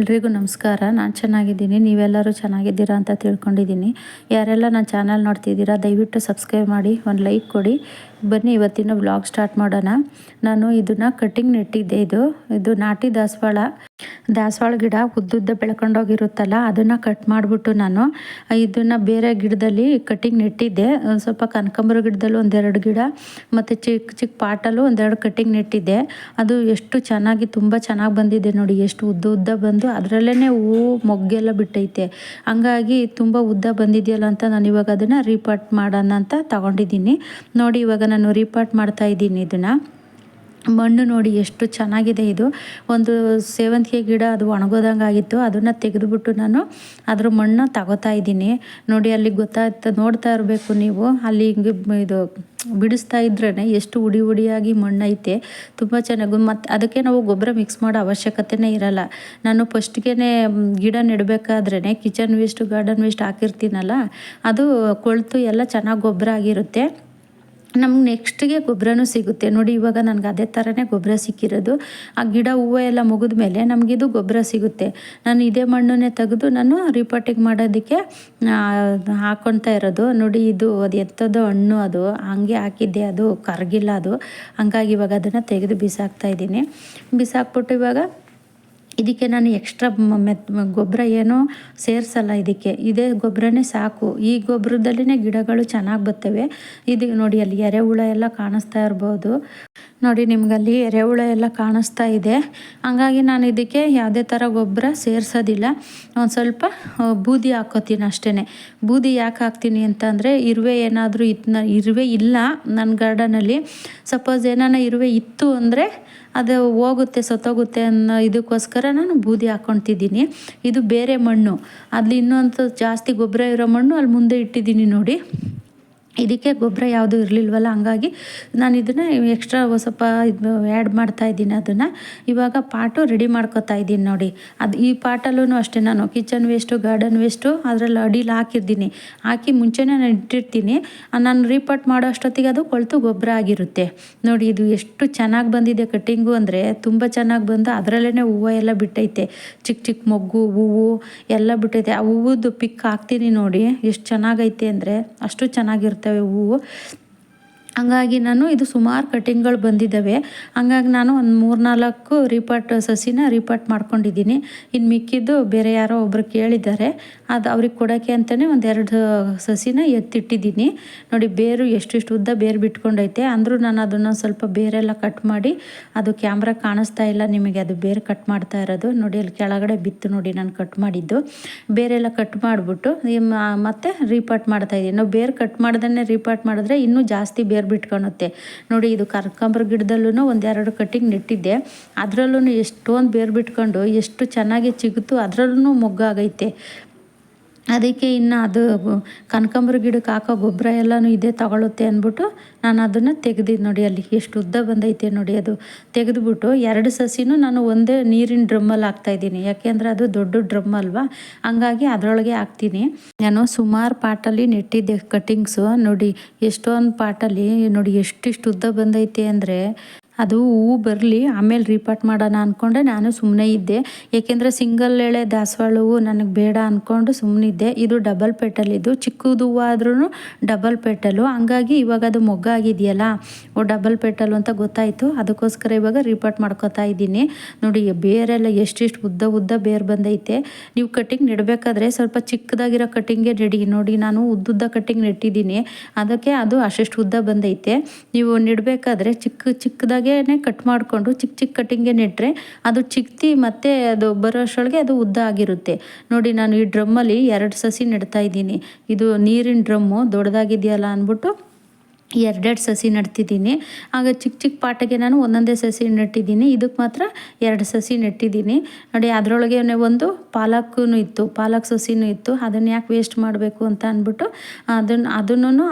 ಎಲ್ರಿಗೂ ನಮಸ್ಕಾರ. ನಾನು ಚೆನ್ನಾಗಿದ್ದೀನಿ. ನೀವೆಲ್ಲರೂ ಚೆನ್ನಾಗಿದ್ದೀರಾ ಅಂತ ತಿಳ್ಕೊಂಡಿದ್ದೀನಿ. ಯಾರೆಲ್ಲ ನನ್ನ ಚಾನಲ್ ನೋಡ್ತಿದ್ದೀರಾ, ದಯವಿಟ್ಟು ಸಬ್ಸ್ಕ್ರೈಬ್ ಮಾಡಿ, ಒಂದು ಲೈಕ್ ಕೊಡಿ. ಬನ್ನಿ, ಇವತ್ತಿನ ವ್ಲಾಗ್ ಸ್ಟಾರ್ಟ್ ಮಾಡೋಣ. ನಾನು ಇದನ್ನು ಕಟ್ಟಿಂಗ್ ನೆಟ್ಟಿದ್ದೆ ಇದು. ಇದು ನಾಟಿ ದಾಸವಾಳ. ದಾಸವಾಳ ಗಿಡ ಉದ್ದುದ್ದ ಬೆಳ್ಕೊಂಡೋಗಿರುತ್ತಲ್ಲ, ಅದನ್ನು ಕಟ್ ಮಾಡಿಬಿಟ್ಟು ನಾನು ಇದನ್ನು ಬೇರೆ ಗಿಡದಲ್ಲಿ ಕಟ್ಟಿಂಗ್ ನೆಟ್ಟಿದ್ದೆ. ಸ್ವಲ್ಪ ಕನಕಾಂಬರ ಗಿಡದಲ್ಲಿ ಒಂದೆರಡು ಗಿಡ ಮತ್ತು ಚಿಕ್ಕ ಚಿಕ್ಕ ಪಾಟಲ್ಲೂ ಒಂದೆರಡು ಕಟ್ಟಿಂಗ್ ನೆಟ್ಟಿದ್ದೆ. ಅದು ಎಷ್ಟು ಚೆನ್ನಾಗಿ, ತುಂಬ ಚೆನ್ನಾಗಿ ಬಂದಿದೆ ನೋಡಿ, ಎಷ್ಟು ಉದ್ದ ಉದ್ದ ಬಂದು ಅದರಲ್ಲೇ ಹೂವು ಮೊಗ್ಗೆಲ್ಲ ಬಿಟ್ಟೈತೆ. ಹಂಗಾಗಿ ತುಂಬ ಉದ್ದ ಬಂದಿದೆಯಲ್ಲ ಅಂತ ನಾನು ಇವಾಗ ಅದನ್ನು ರೀಪಾಟ್ ಮಾಡೋಣ ಅಂತ ತಗೊಂಡಿದ್ದೀನಿ. ನೋಡಿ ಇವಾಗ ನಾನು ರೀಪಾಟ್ ಮಾಡ್ತಾ ಇದ್ದೀನಿ ಇದನ್ನು. ಮಣ್ಣು ನೋಡಿ ಎಷ್ಟು ಚೆನ್ನಾಗಿದೆ ಇದು. ಒಂದು ಸೇವಂತಿಗೆ ಗಿಡ ಅದು ಒಣಗೋದಂಗೆ ಆಗಿತ್ತು ಅದನ್ನು ತೆಗೆದುಬಿಟ್ಟು ನಾನು ಅದರ ಮಣ್ಣು ತಗೋತಾ ಇದ್ದೀನಿ. ನೋಡಿ ಅಲ್ಲಿ ಗೊತ್ತಾಗ್ತ, ನೋಡ್ತಾ ಇರಬೇಕು ನೀವು. ಅಲ್ಲಿ ಇದು ಬಿಡಿಸ್ತಾ ಇದ್ರೇ ಎಷ್ಟು ಉಡಿ ಉಡಿಯಾಗಿ ಮಣ್ಣೈತೆ. ತುಂಬ ಚೆನ್ನಾಗಿ ಮತ್ತು ಅದಕ್ಕೆ ನಾವು ಗೊಬ್ಬರ ಮಿಕ್ಸ್ ಮಾಡೋ ಅವಶ್ಯಕತೆನೇ ಇರಲ್ಲ. ನಾನು ಫಸ್ಟ್ಗೆ ಗಿಡ ನೆಡಬೇಕಾದ್ರೇ ಕಿಚನ್ ವೇಸ್ಟು, ಗಾರ್ಡನ್ ವೇಸ್ಟ್ ಹಾಕಿರ್ತೀನಲ್ಲ, ಅದು ಕೊಳ್ತು ಎಲ್ಲ ಚೆನ್ನಾಗಿ ಗೊಬ್ಬರ ಆಗಿರುತ್ತೆ. ನಮ್ಗೆ ನೆಕ್ಸ್ಟಿಗೆ ಗೊಬ್ಬರನೂ ಸಿಗುತ್ತೆ. ನೋಡಿ, ಇವಾಗ ನನಗೆ ಅದೇ ಥರನೇ ಗೊಬ್ಬರ ಸಿಕ್ಕಿರೋದು. ಆ ಗಿಡ, ಹೂವು ಎಲ್ಲ ಮುಗಿದ ಮೇಲೆ ನಮಗಿದು ಗೊಬ್ಬರ ಸಿಗುತ್ತೆ. ನಾನು ಇದೇ ಮಣ್ಣನ್ನೇ ತೆಗೆದು ನಾನು ರಿಪೋರ್ಟಿಂಗ್ ಮಾಡೋದಕ್ಕೆ ಹಾಕ್ಕೊಳ್ತಾ ಇರೋದು. ನೋಡಿ, ಇದು ಅದು ಎತ್ತದ ಹಣ್ಣು ಅದು. ಹಂಗೆ ಹಾಕಿದ್ದೆ ಅದು, ಕರಗಿಲ್ಲ ಅದು. ಹಂಗಾಗಿ ಇವಾಗ ಅದನ್ನು ತೆಗೆದು ಬಿಸಾಕ್ತಾ ಇದ್ದೀನಿ. ಬಿಸಾಕ್ಬಿಟ್ಟು ಇವಾಗ ಇದಕ್ಕೆ ನಾನು ಎಕ್ಸ್ಟ್ರಾ ಮೆತ್ ಗೊಬ್ಬರ ಏನೋ ಸೇರಿಸಲ್ಲ ಇದಕ್ಕೆ. ಇದೇ ಗೊಬ್ಬರನೇ ಸಾಕು. ಈ ಗೊಬ್ಬರದಲ್ಲಿನೇ ಗಿಡಗಳು ಚೆನ್ನಾಗಿ ಬರ್ತವೆ. ಇದು ನೋಡಿ ಅಲ್ಲಿ ಎರೆಹುಳ ಎಲ್ಲ ಕಾಣಿಸ್ತಾ ಇರ್ಬೋದು. ನೋಡಿ ನಿಮಗಲ್ಲಿ ಎರೆಹುಳ ಎಲ್ಲ ಕಾಣಿಸ್ತಾ ಇದೆ. ಹಂಗಾಗಿ ನಾನು ಇದಕ್ಕೆ ಯಾವುದೇ ಥರ ಗೊಬ್ಬರ ಸೇರಿಸೋದಿಲ್ಲ. ಒಂದು ಸ್ವಲ್ಪ ಬೂದಿ ಹಾಕೋತೀನಿ ಅಷ್ಟೇ ಬೂದಿ ಯಾಕೆ ಹಾಕ್ತೀನಿ ಅಂತಂದರೆ ಇರುವೆ ಏನಾದರೂ ಇತ್ ಇರುವೆ ಇಲ್ಲ ನನ್ನ ಗಾರ್ಡನಲ್ಲಿ ಸಪೋಸ್ ಏನಾನ ಇರುವೆ ಇತ್ತು ಅಂದರೆ ಅದು ಹೋಗುತ್ತೆ, ಸತ್ತೋಗುತ್ತೆ ಅನ್ನೋ ಇದಕ್ಕೋಸ್ಕರ ನಾನು ಬೂದಿ ಹಾಕ್ಕೊತಿದ್ದೀನಿ ಇದು ಬೇರೆ ಮಣ್ಣು. ಅಲ್ಲಿ ಇನ್ನೊಂದು ಜಾಸ್ತಿ ಗೊಬ್ಬರ ಇರೋ ಮಣ್ಣು ಅಲ್ಲಿ ಮುಂದೆ ಇಟ್ಟಿದ್ದೀನಿ ನೋಡಿ. ಇದಕ್ಕೆ ಗೊಬ್ಬರ ಯಾವುದೂ ಇರಲಿಲ್ವಲ್ಲ, ಹಂಗಾಗಿ ನಾನು ಇದನ್ನು ಎಕ್ಸ್ಟ್ರಾ ಸ್ವಲ್ಪ ಇದು ಆ್ಯಡ್ ಮಾಡ್ತಾ ಇದ್ದೀನಿ ಅದನ್ನು. ಇವಾಗ ಪಾಟು ರೆಡಿ ಮಾಡ್ಕೊತಾ ಇದ್ದೀನಿ ನೋಡಿ. ಅದು ಈ ಪಾಟಲ್ಲೂ ಅಷ್ಟೇ ನಾನು ಕಿಚನ್ ವೇಸ್ಟು ಗಾರ್ಡನ್ ವೇಸ್ಟು ಅದರಲ್ಲಿ ಅಡಿಲಿ ಹಾಕಿರ್ತೀನಿ. ಹಾಕಿ ಮುಂಚೆನೇ ನಾನು ಇಟ್ಟಿರ್ತೀನಿ. ನಾನು ರೀಪಾಟ್ ಮಾಡೋ ಅಷ್ಟೊತ್ತಿಗೆ ಅದು ಕೊಳ್ತು ಗೊಬ್ಬರ ಆಗಿರುತ್ತೆ. ನೋಡಿ ಇದು ಎಷ್ಟು ಚೆನ್ನಾಗಿ ಬಂದಿದೆ ಕಟ್ಟಿಂಗು ಅಂದರೆ, ತುಂಬ ಚೆನ್ನಾಗಿ ಬಂದು ಅದರಲ್ಲೇ ಹೂವು ಎಲ್ಲ ಬಿಟ್ಟೈತೆ. ಚಿಕ್ಕ ಚಿಕ್ಕ ಮೊಗ್ಗು, ಹೂವು ಎಲ್ಲ ಬಿಟ್ಟೈತೆ. ಆ ಹೂವದ್ದು ಪಿಕ್ ಹಾಕ್ತೀನಿ ನೋಡಿ, ಎಷ್ಟು ಚೆನ್ನಾಗೈತೆ ಅಂದರೆ, ಅಷ್ಟು ಚೆನ್ನಾಗಿರುತ್ತೆ. ಇರ್ತವೆ ಹೂವು ಹಂಗಾಗಿ ನಾನು ಇದು ಸುಮಾರು ಕಟಿಂಗ್ಗಳು ಬಂದಿದ್ದಾವೆ ಹಂಗಾಗಿ ನಾನು ಒಂದು ಮೂರು ನಾಲ್ಕು ಸಸಿನ ರಿಪಾಟ್ ಮಾಡ್ಕೊಂಡಿದ್ದೀನಿ. ಇನ್ನು ಮಿಕ್ಕಿದ್ದು ಬೇರೆ ಯಾರೋ ಒಬ್ರು ಕೇಳಿದ್ದಾರೆ. ಅದು ಅವ್ರಿಗೆ ಕೊಡೋಕ್ಕೆ ಅಂತಲೇ ಒಂದೆರಡು ಸಸಿನ ಎತ್ತಿಟ್ಟಿದ್ದೀನಿ. ನೋಡಿ ಬೇರು ಎಷ್ಟಿಷ್ಟು ಉದ್ದ ಬೇರು ಬಿಟ್ಕೊಂಡೈತೆ. ಅಂದರೂ ನಾನು ಅದನ್ನು ಸ್ವಲ್ಪ ಬೇರೆಲ್ಲ ಕಟ್ ಮಾಡಿ ಅದು ಕ್ಯಾಮ್ರಾ ಕಾಣಿಸ್ತಾ ಇಲ್ಲ ನಿಮಗೆ, ಅದು ಬೇರೆ ಕಟ್ ಮಾಡ್ತಾ ಇರೋದು. ನೋಡಿ ಅಲ್ಲಿ ಕೆಳಗಡೆ ಬಿತ್ತು ನೋಡಿ ನಾನು ಕಟ್ ಮಾಡಿದ್ದು. ಬೇರೆಲ್ಲ ಕಟ್ ಮಾಡಿಬಿಟ್ಟು ಮತ್ತೆ ಮಾಡ್ತಾ ಮಾಡ್ತಾಯಿದ್ದೀನಿ ನಾವು ಬೇರು ಕಟ್ ಮಾಡ್ದೇ ರೀಪಾಟ್ ಮಾಡಿದ್ರೆ ಇನ್ನೂ ಜಾಸ್ತಿ ಬೇರೆ ಬಿಟ್ಕೊಳುತ್ತೆ ನೋಡಿ ಇದು ಕರ್ಕಂಬ್ರ ಗಿಡದಲ್ಲೂ ಒಂದೆರಡು ಕಟ್ಟಿಂಗ್ ನೆಟ್ಟಿದ್ದೆ. ಅದರಲ್ಲೂ ಎಷ್ಟೊಂದು ಬೇರು ಬಿಟ್ಕೊಂಡು ಎಷ್ಟು ಚೆನ್ನಾಗಿ ಚಿಗುತು ಅದರಲ್ಲೂ ಮೊಗ್ಗಾಗೈತೆ ಅದಕ್ಕೆ ಇನ್ನು ಅದು ಕನಕಾಂಬರ ಗಿಡಕ್ಕೆ ಹಾಕೋ ಗೊಬ್ಬರ ಎಲ್ಲನೂ ಇದೇ ತಗೊಳುತ್ತೆ ಅಂದ್ಬಿಟ್ಟು ನಾನು ಅದನ್ನು ತೆಗೆದಿದ್ದು ನೋಡಿ ಅಲ್ಲಿ ಎಷ್ಟು ಉದ್ದ ಬಂದೈತೆ ನೋಡಿ ಅದು ತೆಗೆದುಬಿಟ್ಟು ಎರಡು ಸಸಿನೂ ನಾನು ಒಂದೇ ನೀರಿನ ಡ್ರಮ್ಮಲ್ಲಿ ಹಾಕ್ತಾಯಿದ್ದೀನಿ ಯಾಕೆಂದರೆ ಅದು ದೊಡ್ಡ ಡ್ರಮ್ ಅಲ್ವಾ? ಹಂಗಾಗಿ ಅದರೊಳಗೆ ಹಾಕ್ತೀನಿ. ನಾನು ಸುಮಾರು ಪಾಟಲ್ಲಿ ನೆಟ್ಟಿದ್ದೆ ಕಟ್ಟಿಂಗ್ಸು ನೋಡಿ, ಎಷ್ಟೊಂದು ಪಾಟಲ್ಲಿ ನೋಡಿ ಎಷ್ಟಿಷ್ಟು ಉದ್ದ ಬಂದೈತೆ ಅಂದರೆ ಅದು ಹೂವು ಬರಲಿ, ಆಮೇಲೆ ರೀಪಾಟ್ ಮಾಡೋಣ ಅಂದ್ಕೊಂಡೆ ನಾನು ಸುಮ್ಮನೆ ಇದ್ದೆ. ಏಕೆಂದರೆ ಸಿಂಗಲ್ ಎಳೆ ದಾಸವಾಳ ಹೂವು ನನಗೆ ಬೇಡ ಅಂದ್ಕೊಂಡು ಸುಮ್ಮನಿದ್ದೆ ಇದು ಡಬಲ್ ಪೆಟಲಿದ್ದು ಚಿಕ್ಕದು ಹೂವು ಆದ್ರೂ ಡಬಲ್ ಪೆಟಲು ಹಂಗಾಗಿ ಇವಾಗ ಅದು ಮೊಗ್ಗಾಗಿದೆಯಲ್ಲ ಓ ಡಬಲ್ ಪೆಟಲು ಅಂತ ಗೊತ್ತಾಯಿತು. ಅದಕ್ಕೋಸ್ಕರ ಇವಾಗ ರೀಪಾಟ್ ಮಾಡ್ಕೋತಾ ಇದ್ದೀನಿ. ನೋಡಿ, ಬೇರೆಲ್ಲ ಎಷ್ಟಿಷ್ಟು ಉದ್ದ ಉದ್ದ ಬೇರೆ ಬಂದೈತೆ. ನೀವು ಕಟ್ಟಿಂಗ್ ನೆಡಬೇಕಾದ್ರೆ ಸ್ವಲ್ಪ ಚಿಕ್ಕದಾಗಿರೋ ಕಟ್ಟಿಂಗೇ ನೆಡಿ. ನೋಡಿ, ನಾನು ಉದ್ದುದ್ದ ಕಟ್ಟಿಂಗ್ ನೆಟ್ಟಿದ್ದೀನಿ. ಅದಕ್ಕೆ ಅದು ಅಷ್ಟಿಷ್ಟು ಉದ್ದ ಬಂದೈತೆ. ನೀವು ನೆಡಬೇಕಾದ್ರೆ ಚಿಕ್ಕ ಚಿಕ್ಕದಾಗಿ ಕಟ್ ಮಾಡಿಕೊಂಡು ಚಿಕ್ಕ ಚಿಕ್ಕ ಕಟ್ಟಿಂಗೆ ನೆಟ್ಟರೆ ಅದು ಚಿಕ್ತಿ ಮತ್ತು ಅದು ಬರೋಷ್ಟೊಳಗೆ ಅದು ಉದ್ದ ಆಗಿರುತ್ತೆ. ನೋಡಿ ನಾನು ಈ ಡ್ರಮ್ಮಲ್ಲಿ ಎರಡು ಸಸಿ ನೆಡ್ತಾ ಇದ್ದೀನಿ. ಇದು ನೀರಿನ ಡ್ರಮ್ಮು ದೊಡ್ಡದಾಗಿದೆಯಲ್ಲ ಅಂದ್ಬಿಟ್ಟು ಎರಡೆರಡು ಸಸಿ ನೆಡ್ತಿದ್ದೀನಿ. ಆಗ ಚಿಕ್ಕ ಚಿಕ್ಕ ಪಾಟಿಗೆ ನಾನು ಒಂದೊಂದೇ ಸಸಿ ನೆಟ್ಟಿದ್ದೀನಿ. ಇದಕ್ಕೆ ಮಾತ್ರ ಎರಡು ಸಸಿ ನೆಟ್ಟಿದ್ದೀನಿ. ನೋಡಿ, ಅದರೊಳಗೆ ಒಂದು ಪಾಲಕ್ಕೂ ಇತ್ತು, ಪಾಲಕ್ ಸಸಿನೂ ಇತ್ತು. ಅದನ್ನು ಯಾಕೆ ವೇಸ್ಟ್ ಮಾಡಬೇಕು ಅಂತ ಅಂದ್ಬಿಟ್ಟು ಅದನ್ನು ಅದನ್ನು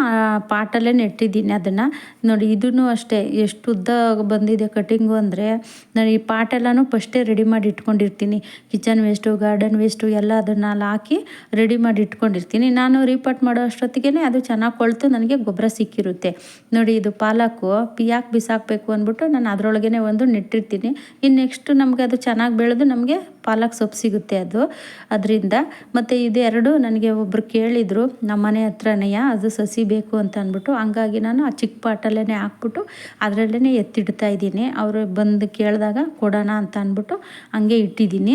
ಪಾಟಲ್ಲೇ ನೆಟ್ಟಿದ್ದೀನಿ ಅದನ್ನು. ನೋಡಿ ಇದನ್ನು ಅಷ್ಟೇ. ಎಷ್ಟು ಉದ್ದ ಬಂದಿದೆ ಕಟಿಂಗು ಅಂದರೆ ನಾನು ಈ ಪಾಟೆಲ್ಲನೂ ಫಸ್ಟೇ ರೆಡಿ ಮಾಡಿ ಇಟ್ಕೊಂಡಿರ್ತೀನಿ. ಕಿಚನ್ ವೇಸ್ಟು ಗಾರ್ಡನ್ ವೇಸ್ಟು ಎಲ್ಲ ಅದನ್ನು ಅಲ್ಲಿ ಹಾಕಿ ರೆಡಿ ಮಾಡಿ ಇಟ್ಕೊಂಡಿರ್ತೀನಿ. ನಾನು ರೀಪಾಟ್ ಮಾಡೋ ಅಷ್ಟೊತ್ತಿಗೆ ಅದು ಚೆನ್ನಾಗಿ ಕೊಳ್ತು. ನನಗೆ ಗೊಬ್ಬರ ಸಿಕ್ಕಿರುತ್ತೆ. ನೋಡಿ, ಇದು ಪಾಲಕು ಯಾಕೆ ಬಿಸಾಕಬೇಕು ಅಂದ್ಬಿಟ್ಟು ನಾನು ಅದರೊಳಗೇ ಒಂದು ನೆಟ್ಟಿರ್ತೀನಿ. ಇನ್ನು ನೆಕ್ಸ್ಟ್ ನಮಗೆ ಅದು ಚೆನ್ನಾಗಿ ಬೆಳೆದು ನಮಗೆ ಪಾಲಕ್ ಸೊಪ್ಪು ಸಿಗುತ್ತೆ ಅದು. ಅದರಿಂದ ಮತ್ತು ಇದೆರಡು ನನಗೆ ಒಬ್ಬರು ಕೇಳಿದರು, ನಮ್ಮ ಮನೆ ಹತ್ರನೇ ಅದು ಸಸಿ ಬೇಕು ಅಂತ ಅಂದ್ಬಿಟ್ಟು ಹಂಗಾಗಿ ನಾನು ಆ ಚಿಕ್ಕ ಪಾಟಲ್ಲೇ ಹಾಕ್ಬಿಟ್ಟು ಅದರಲ್ಲೇ ಎತ್ತಿಡ್ತಾ ಇದ್ದೀನಿ. ಅವರು ಬಂದು ಕೇಳಿದಾಗ ಕೊಡೋಣ ಅಂತ ಅಂದ್ಬಿಟ್ಟು ಹಂಗೆ ಇಟ್ಟಿದ್ದೀನಿ.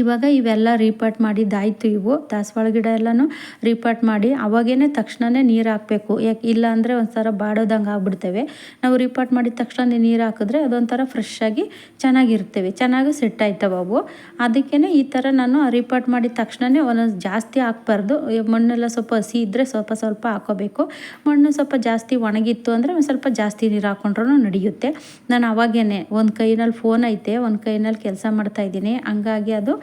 ಇವಾಗ ಇವೆಲ್ಲ ರೀಪಾಟ್ ಮಾಡಿದ್ದಾಯಿತು ಇವು. ದಾಸವಾಳ ಗಿಡ ಎಲ್ಲನೂ ರೀಪಾಟ್ ಮಾಡಿ ಅವಾಗೇ ತಕ್ಷಣವೇ ನೀರು ಹಾಕಬೇಕು. ಯಾಕೆ ಇಲ್ಲ ಅಂದರೆ ಒಂಥರ ಬಾಡೋದಂಗೆ ಆಗ್ಬಿಡ್ತೇವೆ. ನಾವು ರೀಪಾಟ್ ಮಾಡಿದ ತಕ್ಷಣ ನೀರು ಹಾಕಿದ್ರೆ ಅದೊಂಥರ ಫ್ರೆಶ್ ಆಗಿ ಚೆನ್ನಾಗಿರ್ತೇವೆ. ಚೆನ್ನಾಗಿ ಸೆಟ್ ಆಯ್ತವೆ ಅವು. ಅದಕ್ಕೇ ಈ ಥರ ನಾನು ರೀಪಾಟ್ ಮಾಡಿದ ತಕ್ಷಣವೇ ಒಂದೊಂದು ಜಾಸ್ತಿ ಹಾಕ್ಬಾರ್ದು. ಮಣ್ಣೆಲ್ಲ ಸ್ವಲ್ಪ ಹಸಿ ಇದ್ದರೆ ಸ್ವಲ್ಪ ಸ್ವಲ್ಪ ಹಾಕೋಬೇಕು. ಮಣ್ಣು ಸ್ವಲ್ಪ ಜಾಸ್ತಿ ಒಣಗಿತ್ತು ಅಂದರೆ ಒಂದು ಸ್ವಲ್ಪ ಜಾಸ್ತಿ ನೀರು ಹಾಕೊಂಡ್ರೂ ನಡೆಯುತ್ತೆ. ನಾನು ಅವಾಗೇ ಒಂದು ಕೈನಲ್ಲಿ ಫೋನ್ ಐತೆ, ಒಂದು ಕೈನಲ್ಲಿ ಕೆಲಸ ಮಾಡ್ತಾಯಿದ್ದೀನಿ ಹಂಗಾಗಿ ಅದು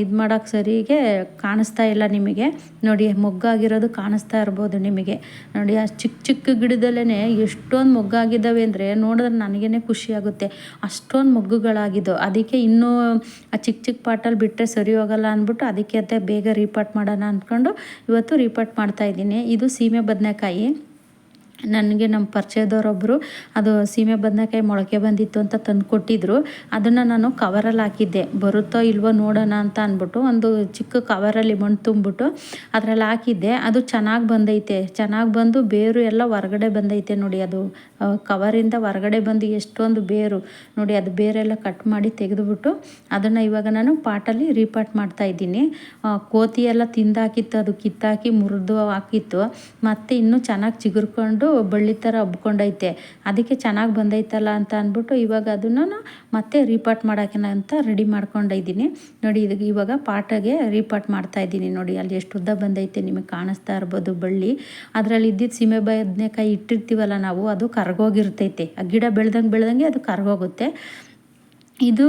ಇದು ಮಾಡೋಕ್ಕೆ ಸರಿಗೆ ಕಾಣಿಸ್ತಾ ಇಲ್ಲ ನಿಮಗೆ. ನೋಡಿ, ಮೊಗ್ಗಾಗಿರೋದು ಕಾಣಿಸ್ತಾ ಇರ್ಬೋದು ನಿಮಗೆ. ನೋಡಿ, ಆ ಚಿಕ್ಕ ಚಿಕ್ಕ ಗಿಡದಲ್ಲೇ ಎಷ್ಟೊಂದು ಮೊಗ್ಗಾಗಿದ್ದಾವೆ ಅಂದರೆ ನೋಡಿದ್ರೆ ನನಗೇ ಖುಷಿಯಾಗುತ್ತೆ ಅಷ್ಟೊಂದು ಮೊಗ್ಗುಗಳಾಗಿದ್ದು. ಅದಕ್ಕೆ ಇನ್ನೂ ಆ ಚಿಕ್ಕ ಚಿಕ್ಕ ಪಾಟಲ್ಲಿ ಬಿಟ್ಟರೆ ಸರಿ ಹೋಗಲ್ಲ ಅಂದ್ಬಿಟ್ಟು ಅದಕ್ಕೆ ಅದೇ ಬೇಗ ರೀಪಾಟ್ ಮಾಡೋಣ ಅಂದ್ಕೊಂಡು ಇವತ್ತು ರೀಪಾಟ್ ಮಾಡ್ತಾಯಿದ್ದೀನಿ ಇದು ಸೀಮೆ ಬದನೆಕಾಯಿ. ನನಗೆ ನಮ್ಮ ಪರಿಚಯದವರೊಬ್ಬರು ಅದು ಸೀಮೆ ಬದನೆಕಾಯಿ ಮೊಳಕೆ ಬಂದಿತ್ತು ಅಂತ ತಂದು ಕೊಟ್ಟಿದ್ದರು ಅದನ್ನು ನಾನು ಕವರಲ್ಲಿ ಹಾಕಿದ್ದೆ. ಬರುತ್ತೋ ಇಲ್ವೋ ನೋಡೋಣ ಅಂತ ಅಂದ್ಬಿಟ್ಟು ಒಂದು ಚಿಕ್ಕ ಕವರಲ್ಲಿ ಮಣ್ಣು ತುಂಬಿಬಿಟ್ಟು ಅದರಲ್ಲಿ ಹಾಕಿದ್ದೆ. ಅದು ಚೆನ್ನಾಗಿ ಬಂದೈತೆ. ಚೆನ್ನಾಗಿ ಬಂದು ಬೇರು ಎಲ್ಲ ಹೊರಗಡೆ ಬಂದೈತೆ ನೋಡಿ. ಅದು ಕವರಿಂದ ಹೊರಗಡೆ ಬಂದು ಎಷ್ಟೊಂದು ಬೇರು ನೋಡಿ. ಅದು ಬೇರೆಲ್ಲ ಕಟ್ ಮಾಡಿ ತೆಗೆದುಬಿಟ್ಟು ಅದನ್ನು ಇವಾಗ ನಾನು ಪಾಟಲ್ಲಿ ರೀಪಾಟ್ ಮಾಡ್ತಾಯಿದ್ದೀನಿ ಕೋತಿ ಎಲ್ಲ ತಿಂದಾಕಿತ್ತು. ಅದು ಕಿತ್ತಾಕಿ ಮುರಿದು ಹಾಕಿತ್ತು. ಮತ್ತು ಇನ್ನೂ ಚೆನ್ನಾಗಿ ಚಿಗುರ್ಕೊಂಡು ಬಳ್ಳಿ ಥರ ಹಬ್ಕೊಂಡೈತೆ ಅದಕ್ಕೆ ಚೆನ್ನಾಗಿ ಬಂದೈತಲ್ಲ ಅಂತ ಅಂದ್ಬಿಟ್ಟು ಇವಾಗ ಅದನ್ನು ಮತ್ತೆ ರೀಪಾಟ್ ಮಾಡೋಕೆ ಅಂತ ರೆಡಿ ಮಾಡ್ಕೊಂಡಿದ್ದೀನಿ ನೋಡಿ ಇದು ಇವಾಗ ಪಾಟಗೆ ರೀಪಾಟ್ ಮಾಡ್ತಾ ಇದ್ದೀನಿ ನೋಡಿ, ಅಲ್ಲಿ ಎಷ್ಟು ಉದ್ದ ಬಂದೈತೆ ನಿಮಗೆ ಕಾಣಿಸ್ತಾ ಇರ್ಬೋದು ಬಳ್ಳಿ. ಅದರಲ್ಲಿ ಇದ್ದಿದ್ದು ಸೀಮೆ ಬದನೆಕಾಯಿ ಇಟ್ಟಿರ್ತೀವಲ್ಲ ನಾವು, ಅದು ಕರ್ಗೋಗಿರ್ತೈತೆ. ಆ ಗಿಡ ಬೆಳ್ದಂಗೆ ಬೆಳ್ದಂಗೆ ಅದು ಕರ್ಗೋಗುತ್ತೆ. ಇದು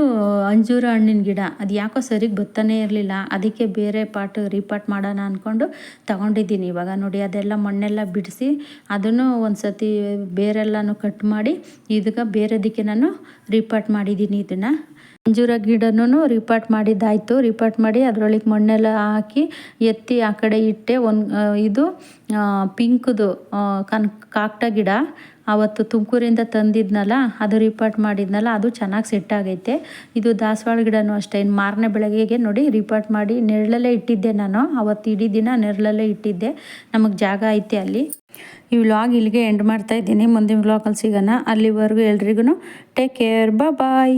ಅಂಜೂರ ಹಣ್ಣಿನ ಗಿಡ. ಅದು ಯಾಕೋ ಸರಿಗೆ ಬತ್ತನೇ ಇರಲಿಲ್ಲ. ಅದಕ್ಕೆ ಬೇರೆ ಪಾಟ್ ರೀಪಾಟ್ ಮಾಡೋಣ ಅಂದ್ಕೊಂಡು ತಗೊಂಡಿದ್ದೀನಿ. ಇವಾಗ ನೋಡಿ, ಅದೆಲ್ಲ ಮಣ್ಣೆಲ್ಲ ಬಿಡಿಸಿ ಅದನ್ನು ಒಂದು ಸತಿ ಬೇರೆಲ್ಲನೂ ಕಟ್ ಮಾಡಿ ಇದಕ್ಕೆ ಬೇರೆದಕ್ಕೆ ನಾನು ರೀಪಾಟ್ ಮಾಡಿದ್ದೀನಿ ಇದನ್ನು. ಅಂಜೂರ ಗಿಡನೂ ರಿಪಾರ್ಟ್ ಮಾಡಿದ್ದಾಯಿತು. ರಿಪಾರ್ಟ್ ಮಾಡಿ ಅದರೊಳಗೆ ಮಣ್ಣೆಲ್ಲ ಹಾಕಿ ಎತ್ತಿ ಆ ಕಡೆ ಇಟ್ಟೆ ಒಂದು, ಇದು ಪಿಂಕ್ದು ಕನ್, ಕಾಕ್ಟ ಗಿಡ. ಆವತ್ತು ತುಮಕೂರಿಂದ ತಂದಿದ್ನಲ್ಲ, ಅದು ರಿಪೋರ್ಟ್ ಮಾಡಿದ್ನಲ್ಲ, ಅದು ಚೆನ್ನಾಗಿ ಸೆಟ್ ಆಗೈತೆ. ಇದು ದಾಸವಾಳ ಗಿಡನೂ ಅಷ್ಟೇ, ಇನ್ನು ಮಾರನೇ ಬೆಳಗ್ಗೆಗೆ ನೋಡಿ ರಿಪೋರ್ಟ್ ಮಾಡಿ. ನೆರಳಲ್ಲೇ ಇಟ್ಟಿದ್ದೆ ನಾನು, ಅವತ್ತು ಇಡೀ ದಿನ ನೆರಳಲ್ಲೇ ಇಟ್ಟಿದ್ದೆ. ನಮಗೆ ಜಾಗ ಐತೆ ಅಲ್ಲಿ. ಈ ವ್ಲಾಗ್ ಇಲ್ಲಿಗೆ ಎಂಡ್ ಮಾಡ್ತಾ ಇದ್ದೀನಿ. ಮುಂದಿನ ವ್ಲಾಗಲ್ಲಿ ಸಿಗೋಣ. ಅಲ್ಲಿವರೆಗೂ ಎಲ್ರಿಗೂ ಟೇಕ್ ಕೇರ್ ಬಾಯ್